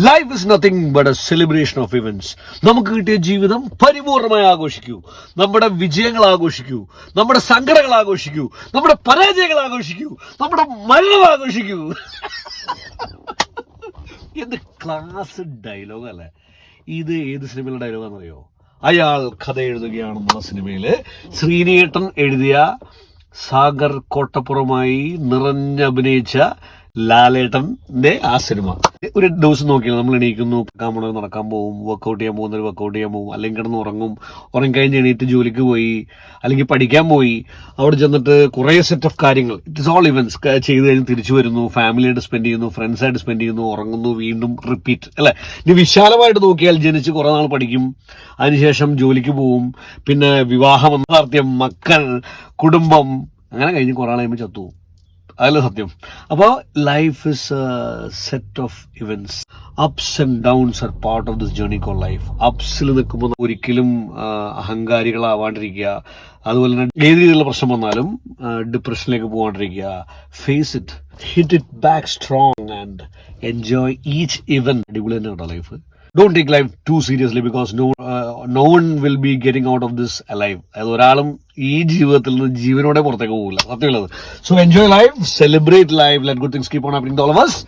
Life is nothing but a celebration of events നമുക്ക് കിട്ടിയ ജീവിതം പരിപൂർണമായി ആഘോഷിക്കൂ. നമ്മുടെ വിജയങ്ങൾ ആഘോഷിക്കൂ. നമ്മുടെ സങ്കടങ്ങൾ ആഘോഷിക്കൂ. നമ്മുടെ പരാജയങ്ങൾ ആഘോഷിക്കൂ. നമ്മുടെ മരണം ആഘോഷിക്കൂ. എന്ത് ക്ലാസ് ഡയലോഗ് അല്ലേ? ഇത് ഏത് സിനിമയിലെ ഡയലോഗാണെന്നറിയോ അയാൾ കഥ എഴുതുകയാണെന്നുള്ള സിനിമയിൽ ശ്രീനേട്ടൻ എഴുതിയ സാഗർ കോട്ടപ്പുറമായി നിറഞ്ഞഭിനയിച്ച ലാലേട്ടന്റെ ആ സിനിമ. ഒരു ദിവസം നോക്കിയാൽ നമ്മൾ എണീക്കുന്നു കാമണ നടക്കാൻ പോകും വർക്കൗട്ട് ചെയ്യാൻ പോകുന്നവർ വർക്കൗട്ട് ചെയ്യാൻ പോകും അല്ലെങ്കിൽ കിടന്ന് ഉറങ്ങും ഉറങ്ങിക്കഴിഞ്ഞ് എണീറ്റ് ജോലിക്ക് പോയി അല്ലെങ്കിൽ പഠിക്കാൻ പോയി അവിടെ ചെന്നിട്ട് കുറേ സെറ്റ് ഓഫ് കാര്യങ്ങൾ. ഇറ്റ്സ് ഓൾ ഇവൻസ് ചെയ്ത് കഴിഞ്ഞ് തിരിച്ചു വരുന്നു ഫാമിലിയായിട്ട് സ്പെൻഡ് ചെയ്യുന്നു ഫ്രണ്ട്സായിട്ട് സ്പെൻഡ് ചെയ്യുന്നു ഉറങ്ങുന്നു വീണ്ടും റിപ്പീറ്റ് അല്ലെ? ഇനി വിശാലമായിട്ട് നോക്കിയാൽ ജനിച്ച് കുറെ നാൾ പഠിക്കും അതിനുശേഷം ജോലിക്ക് പോവും പിന്നെ വിവാഹം എന്നാർത്ഥ്യം മക്കൾ കുടുംബം അങ്ങനെ കഴിഞ്ഞ് കുറെ നാൾ കഴിയുമ്പോൾ ചത്തു അതല്ല സത്യം. അപ്പോൾ life is set of events ups and downs are part of this journey call life അപ്സിൽ നിൽക്കുമ്പോൾ ഒരിക്കലും അഹങ്കാരികളാവാണ്ടിരിക്കുക. അതുപോലെ തന്നെ ഏത് രീതിയിലുള്ള പ്രശ്നം വന്നാലും ഡിപ്രഷനിലേക്ക് പോകാണ്ടിരിക്കുക face it hit it back strong and enjoy each event അടിപൊളി തന്നെ life don't take life too seriously because no no one will be getting out of this alive അതായത് ഒരാളും ഈ ജീവിതത്തിൽ നിന്ന് ജീവനോടെ പുറത്തേക്ക് പോകില്ല. സത്യമുള്ളത് so enjoy life celebrate life let good things keep on happening all of us.